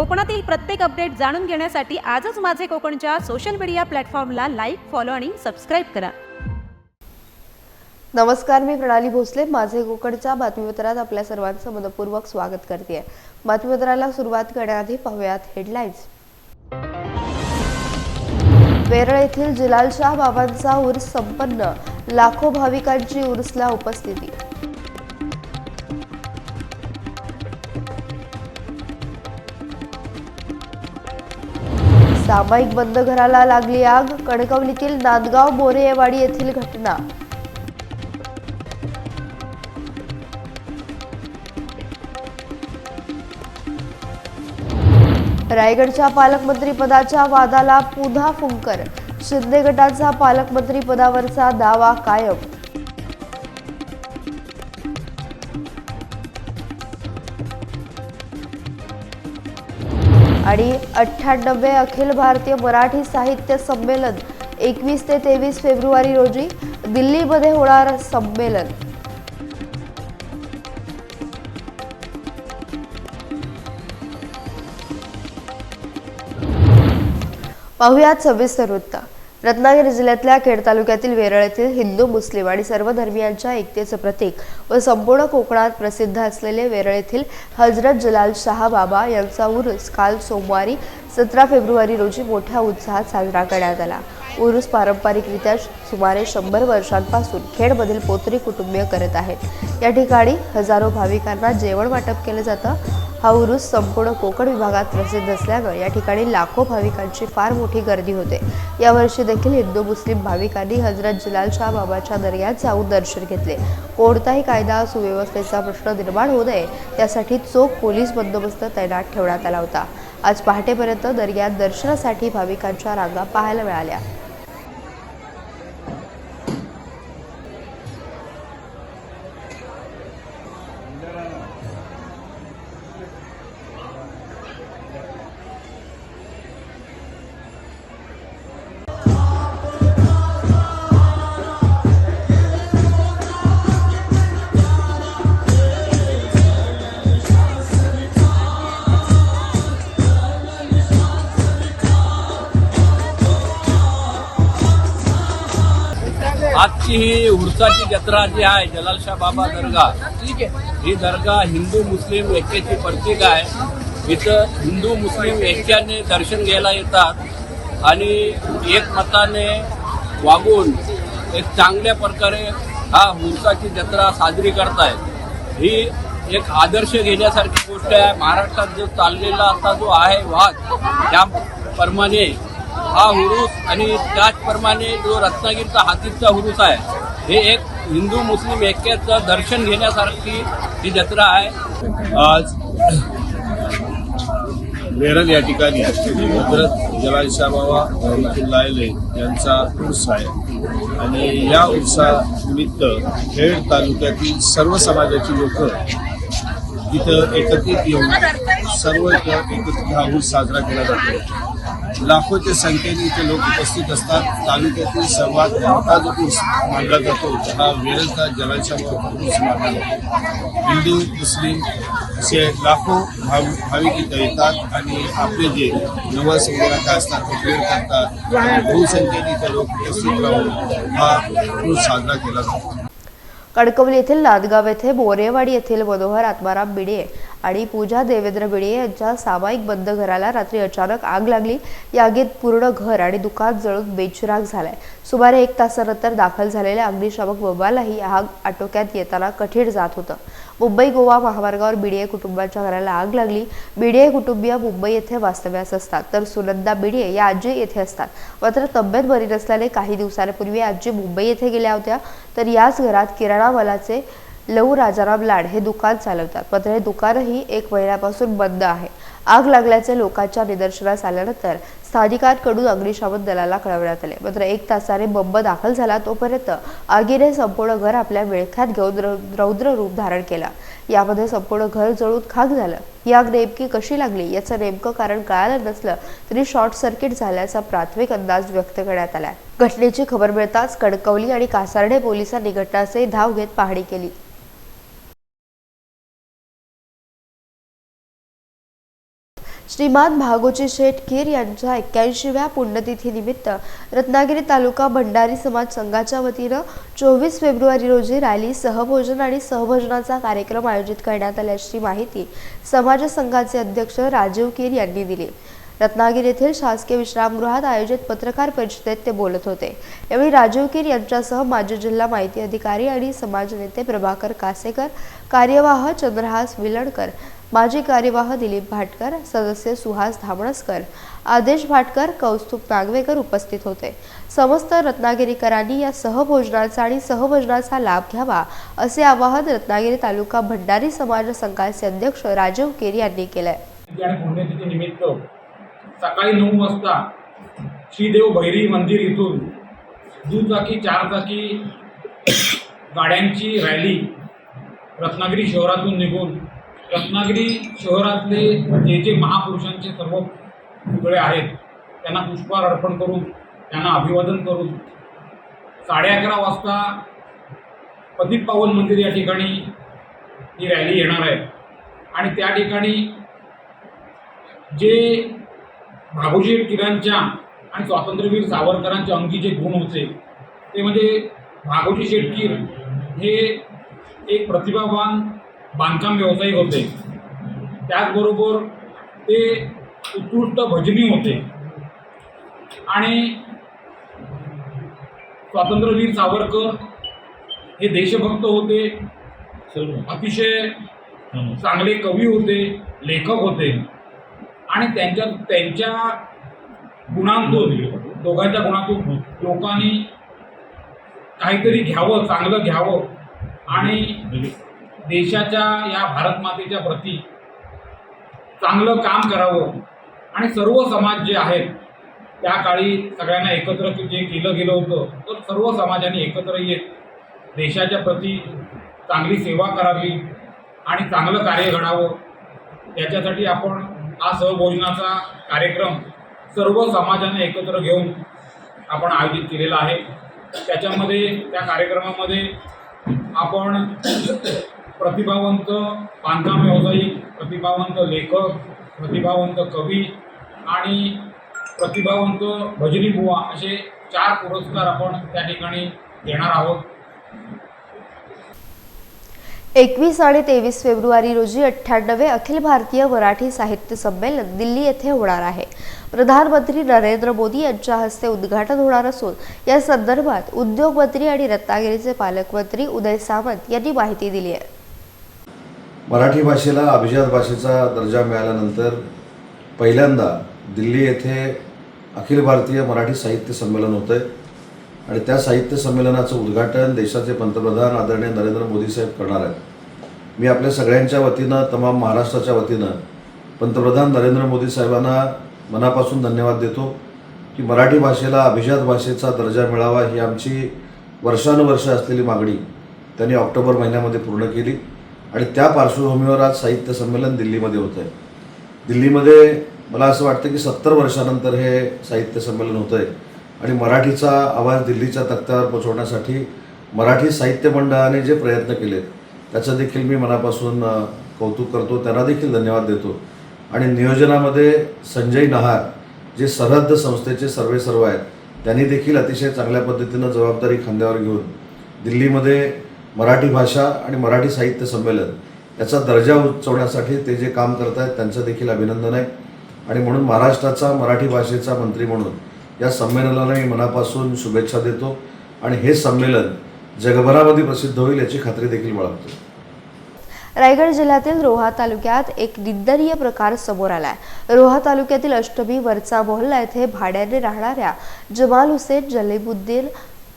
कोकणातील प्रत्येक अपडेट जाणून घेण्यासाठी आजच माझे कोकणच्या सोशल मीडिया प्लॅटफॉर्मला लाईक फॉलो आणि सबस्क्राईब करा. नमस्कार मी प्रणाली भोसले. माझे कोकणच्या बातमीपत्रात आपल्या सर्वांचं मनपूर्वक स्वागत करते. बातमीपत्राला सुरुवात करण्याआधी पाहूयात हेडलाईन्स वेरळ येथील जिलालशाह बाबांचा उर्स संपन्न. लाखो भाविकांची उर्सला उपस्थिती. सामायिक बंद घराला लागली आग कणकवलीतील नांदगाव बोरेवाडी येथील घटना. रायगडच्या पालकमंत्रीपदाच्या वादाला पुन्हा फुंकर. शिंदे गटाचा पालकमंत्रीपदावरचा दावा कायम. आणि अठ्ठ्याण्णवे अखिल भारतीय मराठी साहित्य संमेलन एकवीस ते तेवीस फेब्रुवारी रोजी दिल्लीमध्ये होणार संमेलन. पाहुयात सविस्तर वृत्त. रत्नागिरी जिल्ह्यातल्या खेड तालुक्यातील वेरळ येथील हिंदू मुस्लिम आणि सर्व धर्मियांच्या एकतेचं प्रतीक व संपूर्ण कोकणात प्रसिद्ध असलेले वेरळ येथील हजरत जलाल शाह बाबा यांचा उरूस काल सोमवारी सतरा फेब्रुवारी रोजी मोठ्या उत्साहात साजरा करण्यात आला. उरूस पारंपरिकरित्या सुमारे शंभर वर्षांपासून खेडमधील पोत्री कुटुंबीय करत आहेत. या ठिकाणी हजारो भाविकांना जेवण वाटप केलं जातं. हा उरूस संपूर्ण कोकण विभागात प्रसिद्ध असल्यानं या ठिकाणी लाखो भाविकांची फार मोठी गर्दी होते. यावर्षी देखील हिंदू मुस्लिम भाविकांनी हजरत जलाल शाह बाबाच्या दर्ग्यात जाऊन दर्शन घेतले. कोणताही कायदा सुव्यवस्थेचा प्रश्न निर्माण होऊ नये त्यासाठी चोख पोलीस बंदोबस्त तैनात ठेवण्यात आला होता. आज पहाटेपर्यंत दर्ग्यात दर्शनासाठी भाविकांच्या रांगा पाहायला मिळाल्या. आजची ही उरसाची जत्रा जी आहे जलालशाह बाबा दर्गा ही दर्गा हिंदू मुस्लिम ऐक्याची प्रतीक आहे. इथं हिंदू मुस्लिम ऐक्याने दर्शन घ्यायला येतात आणि एकमताने वागून एक चांगल्या प्रकारे हा उरसाची जत्रा साजरी करतायत. ही एक आदर्श घेण्यासारखी गोष्ट आहे. महाराष्ट्रात जो चाललेला असा जो आहे वाद त्याप्रमाणे हा हुरूस आणि त्याचप्रमाणे जो रत्नागिरीचा हातीचा हुरूस आहे हे एक हिंदू मुस्लिम ऐक्याचं दर्शन घेण्यासारखी ही जत्रा आहे. आज मेरज या ठिकाणी हजरत जलालशाह बाबा रहमतुल्लाह यांचा उर्स आहे. आणि या उर्सानिमित्त खेड तालुक्यातील सर्व समाजाची लोक इथं एकत्रित येऊन सर्व इथं एकत्रित हा ऊस साजरा केला जातो. लाखोच्या संख्येने इथे लोक उपस्थित असतात. तालुक्यातील सर्वात मोठा जो ऊस मानला जातो हा वेरलचा जगाच्या ऊस मानला जातो. हिंदू मुस्लिम असे लाखो भाव भाविक इथं येतात आणि आपले जे नवस वगैरे असतात ते क्लिअर करतात बहुसंख्येने इथे लोक उपस्थित राहून हा ऊस साजरा केला जातो. कणकवली येथील नांदगाव येथे बोरेवाडी येथील मनोहर आत्माराम बिडे आणि पूजा देवेंद्र बिडे यांच्या सामायिक बंद घराला रात्री अचानक आग लागली. या आगीत पूर्ण घर आणि दुकान जळून बेचिराग झालाय. सुमारे एक तासानंतर दाखल झालेल्या अग्निशामक बंबालाही आग आटोक्यात येताना कठीण जात होतं. मुंबई गोवा महामार्गावर बिडिये कुटुंबाच्या घराला आग लागली. बिडिये कुटुंबीय मुंबई येथे वास्तव्यास असतात. तर सुनंदा बिडिये या आजी येथे असतात. मात्र तब्येत बरी नसल्याने काही दिवसांपूर्वी आजी मुंबई येथे गेल्या होत्या. तर याच घरात किराणा मालाचे लऊ राजाराम लाड हे दुकान चालवतात. मात्र हे दुकानही एक महिन्यापासून बंद आहे. आग लागल्याचे लोकांच्या निदर्शनास आल्यानंतर स्थानिकांकडून अग्निशामक दलाला कळवण्यात आले. मात्र एक तासाने बंब दाखल झाला तोपर्यंत आगीने संपूर्ण घर आपल्या विळख्यात घेऊन रौद्र रूप धारण केला. यामध्ये संपूर्ण घर जळून खाक झालं. ही आग नेमकी कशी लागली याचं नेमकं कारण कळालं नसलं तरी शॉर्ट सर्किट झाल्याचा प्राथमिक अंदाज व्यक्त करण्यात आलाय. घटनेची खबर मिळताच कणकवली आणि कासारडे पोलिसांनी घटनास्थळी धाव घेत पाहणी केली. श्रीमान भागोजी शेठ कीर यांच्या एक्क्याऐंशीव्या पुण्यतिथीनिमित्त रत्नागिरी तालुका भंडारी समाज संघाच्या वतीनं चोवीस फेब्रुवारी रोजी रॅली सहभोजन आणि सहभोजनाचा कार्यक्रम आयोजित करण्यात आल्याची माहिती समाज संघाचे अध्यक्ष राजीव कीर यांनी दिली. रत्नागिरी येथील शासकीय विश्रामगृहात आयोजित पत्रकार परिषदेत ते बोलत होते. यावेळी राजीव किर यांच्यासह माजी जिल्हा माहिती अधिकारी आणि समाज नेते प्रभाकर कासेकर कार्यवाह चंद्रहास विलणकर माजी कार्यवाह दिलीप भाटकर सदस्य सुहास धामणसकर आदेश भाटकर कौस्तुभ नागवेकर उपस्थित होते. समस्त रत्नागिरीकरांनी या सहभोजनाचा आणि सहभोजनाचा लाभ घ्यावा असे आवाहन रत्नागिरी तालुका भंडारी समाज संघाचे अध्यक्ष राजीव केर यांनी केलंय तिथी आणि पुण्यतिथी निमित्त सकाळी नऊ वाजता श्रीदेव भैरी मंदिर इथून दुचाकी चारचाकी गाड्यांची रॅली रत्नागिरी शहरातून निघून रत्नागिरी शहरातले जे जे महापुरुषांचे सर्व पुतळे आहेत त्यांना पुष्पहार अर्पण करून त्यांना अभिवादन करून साडे अकरा वाजता पतित पावन मंदिर या ठिकाणी ही रॅली येणार आहे. आणि त्या ठिकाणी जे भागोजी किरांच्या आणि स्वातंत्र्यवीर सावरकरांच्या अंगी जे गुण होते ते म्हणजे भागोजी शेटकीर हे एक प्रतिभावान बांधकाम व्यावसायिक होते. त्याचबरोबर ते उत्कृष्ट भजनी होते. आणि स्वातंत्र्यवीर सावरकर हे देशभक्त होते अतिशय चांगले कवी होते लेखक होते. आणि त्यांच्या त्यांच्या गुणांतून दोघांच्या गुणातून लोकांनी काहीतरी घ्यावं चांगलं घ्यावं. आणि देशाच्या या भारत मातेच्या प्रती चांगलं काम करावं. आणि सर्व समाज जे आहेत त्या काळी सगळ्यांना एकत्र जे केलं गेलं होतं तर सर्व समाजाने एकत्र येत देशाच्या प्रती चांगली सेवा करावी आणि चांगलं कार्य घडावं. याच्यासाठी आपण हा सहभोजनाचा कार्यक्रम सर्व समाजाने एकत्र घेऊन आपण आयोजित केलेला आहे. त्याच्यामध्ये त्या कार्यक्रमामध्ये आपण प्रतिभावंत बांधकाम व्यावसायिक प्रतिभावंत लेखक प्रतिभावंत कवी आणि प्रतिभावंत भजनी बुवा असे चार पुरस्कार आपण त्या ठिकाणी देणार आहोत. एकवीस आणि तेवीस फेब्रुवारी रोजी अठ्ठ्याण्णवे अखिल भारतीय मराठी साहित्य संमेलन दिल्ली येथे होणार आहे. प्रधानमंत्री नरेंद्र मोदी यांच्या हस्ते उद्घाटन होणार असून या संदर्भात उद्योगमंत्री आणि रत्नागिरीचे पालकमंत्री उदय सामंत यांनी माहिती दिली आहे. मराठी भाषेला अभिजात भाषेचा दर्जा मिळाल्यानंतर पहिल्यांदा दिल्ली येथे अखिल भारतीय मराठी साहित्य संमेलन होतं आहे आणि त्या साहित्य संमेलनाचं उद्घाटन देशाचे पंतप्रधान आदरणीय नरेंद्र मोदी साहेब करणार आहेत. मी आपल्या सगळ्यांच्या वतीनं तमाम महाराष्ट्राच्या वतीनं पंतप्रधान नरेंद्र मोदी साहेबांना मनापासून धन्यवाद देतो की मराठी भाषेला अभिजात भाषेचा दर्जा मिळावा ही आमची वर्षानुवर्ष असलेली मागणी त्यांनी ऑक्टोबर महिन्यामध्ये पूर्ण केली. आणि त्या पार्श्वभूमीवर आज साहित्य संमेलन दिल्लीमध्ये होतं आहे दिल्लीमध्ये मला असं वाटतं की सत्तर वर्षानंतर हे साहित्य संमेलन होतं आहे आणि मराठीचा आवाज दिल्लीच्या तख्त्यावर पोचवण्यासाठी मराठी साहित्य मंडळाने जे प्रयत्न केलेत त्याचं देखील मी मनापासून कौतुक करतो. त्यांना देखील धन्यवाद देतो. आणि नियोजनामध्ये संजय नहार जे सरहद्द संस्थेचे सर्वे सर्व आहेत त्यांनी देखील अतिशय चांगल्या पद्धतीनं जबाबदारी खांद्यावर घेऊन दिल्लीमध्ये मराठी भाषा आणि मराठी साहित्य संमेलन याचा दर्जा उंचवण्यासाठी ते जे काम करत आहेत त्यांचं देखील अभिनंदन आहे. आणि म्हणून महाराष्ट्राचा मराठी भाषेचा मंत्री म्हणून या संमेलनाला मी मनापासून शुभेच्छा देतो आणि हे संमेलन जगभरामध्ये प्रसिद्ध होईल याची खात्री देखील बाळगतो. रायगड जिल्ह्यातील रोहा तालुक्यात एक निंदनीय प्रकार समोर आलाय. रोहा तालुक्यातील अष्टमी वरचा मोहल्ला येथे भाड्याने राहणाऱ्या जमाल हुसेन जलीबुद्दीन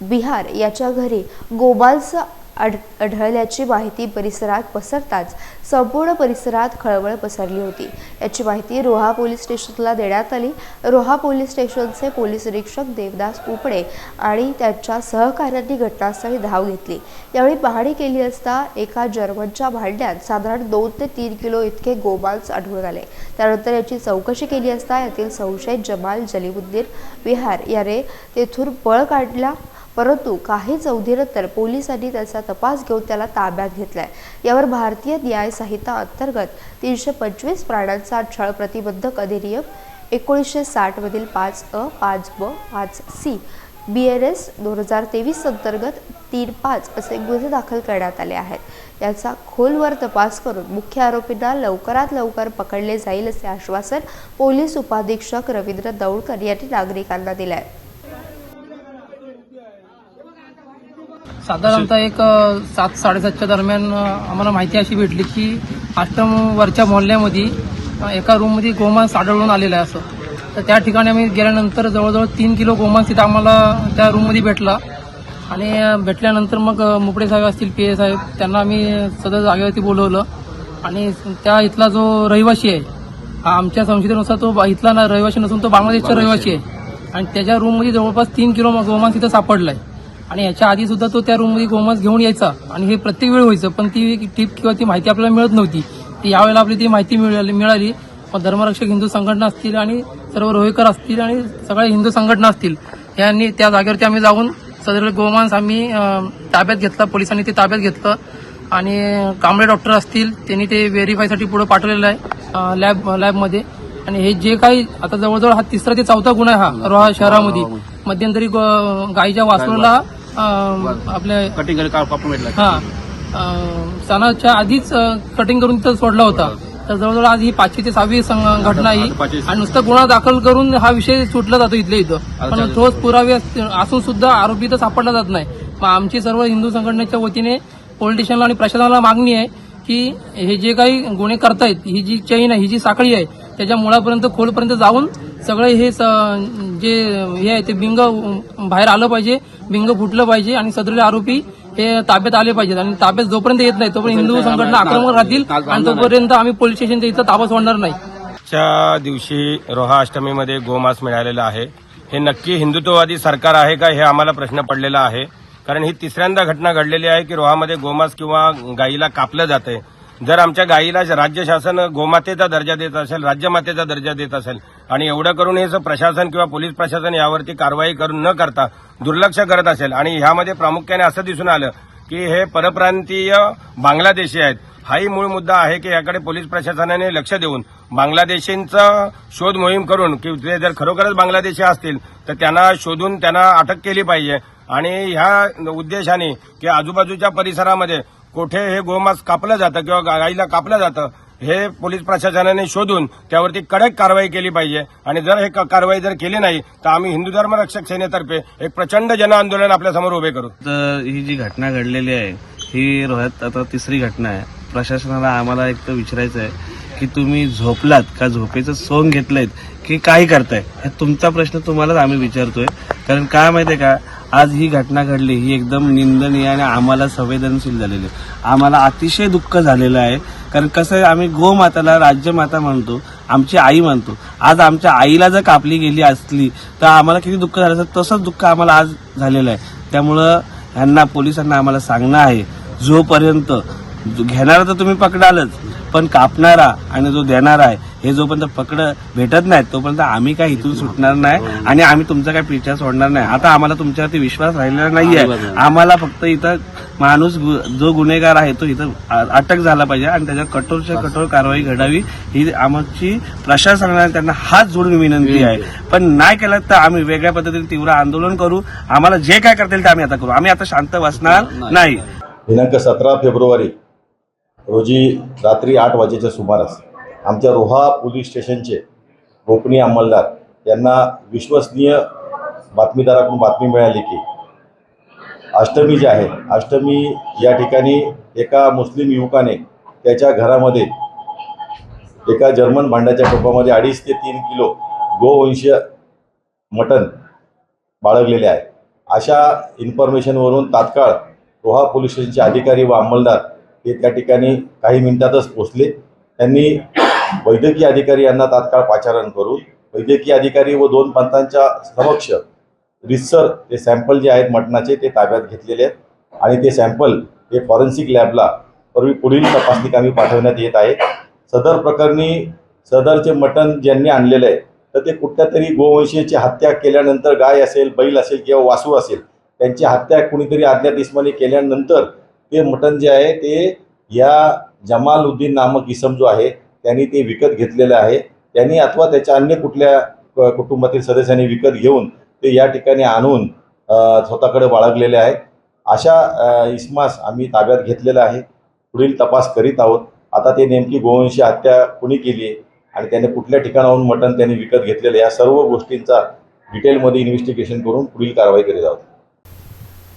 बिहार याच्या घरी गोमांस आढ आढळल्याची माहिती परिसरात पसरताच संपूर्ण परिसरात खळबळ पसरली होती. याची माहिती रोहा पोलीस स्टेशनला देण्यात आली. रोहा पोलीस स्टेशनचे पोलीस निरीक्षक देवदास उपडे आणि त्यांच्या सहकाऱ्यांनी घटनास्थळी धाव घेतली. यावेळी पाहणी केली असता एका जर्मनच्या भांड्यात साधारण दोन ते तीन किलो इतके गोमांस आढळून आले. त्यानंतर याची चौकशी केली असता यातील संशयित जमाल जलीमुद्दीन विहार याने तेथून पळ काढला. परंतु काही चौधीनंतर पोलिसांनी त्याचा तपास घेऊन त्याला ताब्यात घेतलाय. यावर भारतीय न्याय संहिता अंतर्गत तीनशे पंचवीस प्राण्यांचा छळ प्रतिबंधक अधिनियम एकोणीसशे साठमधील पाच अ पाच ब पाच सी बी एन एस दोन हजार तेवीस अंतर्गत तीन पाच असे गुन्हे दाखल करण्यात आले आहेत. याचा खोलवर तपास करून मुख्य आरोपींना लवकरात लवकर पकडले जाईल असे आश्वासन पोलीस उपाधीक्षक रवींद्र दौडकर यांनी नागरिकांना दिले आहे साधारणतः एक सात साडेसातच्या दरम्यान आम्हाला माहिती अशी भेटली की आश्रमवरच्या मोहल्ल्यामध्ये अ, एका रूममध्ये गोमांस आढळून आलेलं आहे असं. तर त्या ठिकाणी आम्ही गेल्यानंतर जवळजवळ तीन किलो गोमांस तिथं आम्हाला त्या रूममध्ये भेटला. आणि भेटल्यानंतर मग मुपडे साहेब असतील पी ए साहेब त्यांना आम्ही सदर जागेवरती बोलवलं. आणि त्या इथला जो रहिवासी आहे हा आमच्या संशोधनानुसार तो इथला ना रहिवासी नसून तो बांगलादेशचा रहिवासी आहे. आणि त्याच्या रूममध्ये जवळपास तीन किलो गोमांस तिथं सापडलाय. आणि याच्या आधी सुद्धा तो त्या रूममध्ये गोमांस घेऊन यायचा. आणि हे प्रत्येक वेळ व्हायचं. पण ती टीप किंवा ती माहिती आपल्याला मिळत नव्हती. ती यावेळेला आपली ती माहिती मिळाली मिळाली. मग धर्मरक्षक हिंदू संघटना असतील आणि सर्व रोहेकर असतील आणि सगळ्या हिंदू संघटना असतील यांनी त्या जागेवरती आम्ही जाऊन सदर गोमांस आम्ही ताब्यात घेतला. पोलिसांनी ते ताब्यात घेतलं. आणि कांबळे डॉक्टर असतील त्यांनी ते व्हेरीफायसाठी पुढे पाठवलेलं आहे लॅब लॅबमध्ये आणि हे जे काही आता जवळजवळ हा तिसरा ते चौथा गुन्हा हा रोहा शहरामध्ये. मध्यंतरी गो- गायीच्या वासरूला आपल्या कटिंग कापून भेटला हा. सणाच्या आधीच कटिंग करून तिथं सोडला होता. तर जवळजवळ आज ही पाचवी ते सहावी घटना ही. आणि नुसतं गुन्हा दाखल करून हा विषय सुटला जातो इथल्या इथं. पण ठोस पुरावे अस- असून सुद्धा आरोपी तर सापडला जात नाही. मग आमची सर्व हिंदू संघटनेच्या वतीने पोलिटिशियनला आणि प्रशासनाला मागणी आहे की हे जे काही गुन्हे करतायत ही जी चैन आहे ही जी साखळी आहे त्याच्या मुळापर्यंत खोलपर्यंत जाऊन सगळे हे जे हे आहे ते बिंग बाहेर आलं पाहिजे. बिंग फुटलं पाहिजे आणि सदरले आरोपी हे ताब्यात आले पाहिजेत. आणि ताब्यात जोपर्यंत येत नाही तोपर्यंत हिंदू संघटना आक्रमक राहतील आणि तोपर्यंत आम्ही पोलीस स्टेशनच्या इथं ताबा सोडणार नाही. च्या दिवशी रोहा अष्टमीमध्ये गोमांस मिळालेला आहे. हे नक्की हिंदुत्ववादी सरकार आहे का हे आम्हाला प्रश्न पडलेला आहे. कारण ही तिसऱ्यांदा घटना घडलेली आहे की रोहामध्ये गोमांस किंवा गायीला कापलं जाते जर आमच्या गायीला राज्य शासन गोमातेचा दर्जा देत असेल राज्यमातेचा दर्जा देत असेल आणि एवढं करून हे प्रशासन किंवा पोलीस प्रशासन यावरती कारवाई करून न करता दुर्लक्ष करत असेल आणि ह्यामध्ये प्रामुख्याने असं दिसून आलं की हे परप्रांतीय बांगलादेशी आहेत हाही मूळ मुद्दा आहे की याकडे पोलीस प्रशासनाने लक्ष देऊन बांगलादेशींचा शोध मोहीम करून की ते जर खरोखरच बांगलादेशी असतील तर त्यांना शोधून त्यांना अटक केली पाहिजे. आणि ह्या उद्देशाने की आजूबाजूच्या परिसरामध्ये कुठे हे गोमांस कापलं जातं किंवा गाईला कापलं जातं हे पोलीस प्रशासनाने शोधून त्यावरती कडक कारवाई केली पाहिजे. आणि जर हे क- कारवाई जर केली नाही तर आम्ही हिंदू धर्म रक्षक सेनेतर्फे एक प्रचंड जन आंदोलन आपल्यासमोर उभे करू. तर ही जी घटना घडलेली आहे ही रोह्यात आता तिसरी घटना आहे. प्रशासनाला आम्हाला एक तर विचारायचं आहे की तुम्ही झोपलात का? झोपेचं सोंग घेतलंय की काय करताय? हे तुमचा प्रश्न तुम्हालाच आम्ही विचारतोय. कारण काय माहितीये का? आज ही घटना घडली ही एकदम निंदनीय आणि आम्हाला संवेदनशील झालेली. आहे. आम्हाला अतिशय दुःख झालेलं आहे. कारण कसं आहे आम्ही गोमाताला राज्यमाता म्हणतो आमची आई म्हणतो. आज आमच्या आईला जर कापली गेली असली तर आम्हाला किती दुःख झालं असतं? तसंच दुःख आम्हाला आज झालेलं आहे. त्यामुळं ह्यांना पोलिसांना आम्हाला सांगणं आहे जोपर्यंत घेणारा तर तुम्ही पकडालच पण कापणारा आणि जो देणारा आहे हे जोपर्यंत पकड भेटत नाही तोपर्यंत आम्ही काय इथून सुटणार नाही आणि आम्ही तुमचा काय पिछा सोडणार नाही. आता आम्हाला तुमच्यावरती विश्वास राहिलेला नाहीये. आम्हाला फक्त इथं माणूस जो गुन्हेगार आहे तो इथं अटक झाला पाहिजे आणि त्याच्यावर कठोरच्या कठोर कारवाई घडावी ही आमची प्रशासनाला त्यांना हात जोडून विनंती आहे. पण नाही केलं तर आम्ही वेगळ्या पद्धतीने तीव्र आंदोलन करू. आम्हाला जे काय करता येईल ते आम्ही आता करू. आम्ही आता शांत बसणार नाही. दिनांक सतरा फेब्रुवारी रोजी रात्री आठ वाजेच्या सुमारास आमच्या रोहा पोलीस स्टेशनचे गोपनीय अंमलदार यांना विश्वसनीय बातमीदाराकडून बातमी मिळाली की अष्टमी जी आहे अष्टमी या ठिकाणी एका मुस्लिम युवकाने त्याच्या घरामध्ये एका जर्मन भांड्याच्या टोपामध्ये अडीच ते तीन किलो गोवंशीय मटण बाळगलेले आहे. अशा इन्फॉर्मेशनवरून तात्काळ रोहा पोलीस स्टेशनचे अधिकारी व अंमलदार ते त्या ठिकाणी काही मिनिटातच पोचले त्यांनी वैद्यकीय अधिकारी यांना तात्काळ पाचारण करून वैद्यकीय अधिकारी व दोन पंथांच्या समक्ष रिसर ते सॅम्पल जे आहेत मटणाचे ते ताब्यात घेतलेले आहेत. आणि ते सॅम्पल हे फॉरेन्सिक लॅबला पूर्वी पुढील तपासणी कामी पाठवण्यात येत आहे. सदर प्रकरणी सदरचे मटण ज्यांनी आणलेलं आहे तर ते कुठल्या तरी गोवंशीची हत्या केल्यानंतर गाय असेल बैल असेल किंवा वासू असेल त्यांची हत्या कुणीतरी अज्ञात इस्माने केल्यानंतर ते मटण जे आहे ते या जमालुद्दीन नामक इसम जो आहे त्यांनी ते विकत घेतलेलं आहे. त्यांनी अथवा त्याच्या अन्य कुठल्या कुटुंबातील सदस्यांनी विकत घेऊन ते या ठिकाणी आणून स्वतःकडे बाळगलेले आहे अशा इस्मास आम्ही ताब्यात घेतलेला आहे. पुढील तपास करीत आहोत. आता ते नेमकी गोवंशी हत्या कुणी केली आहे आणि त्याने कुठल्या ठिकाणाहून मटण त्यांनी विकत घेतलेलं आहे या सर्व गोष्टींचा डिटेलमध्ये इन्व्हेस्टिगेशन करून पुढील कारवाई करीत आहोत.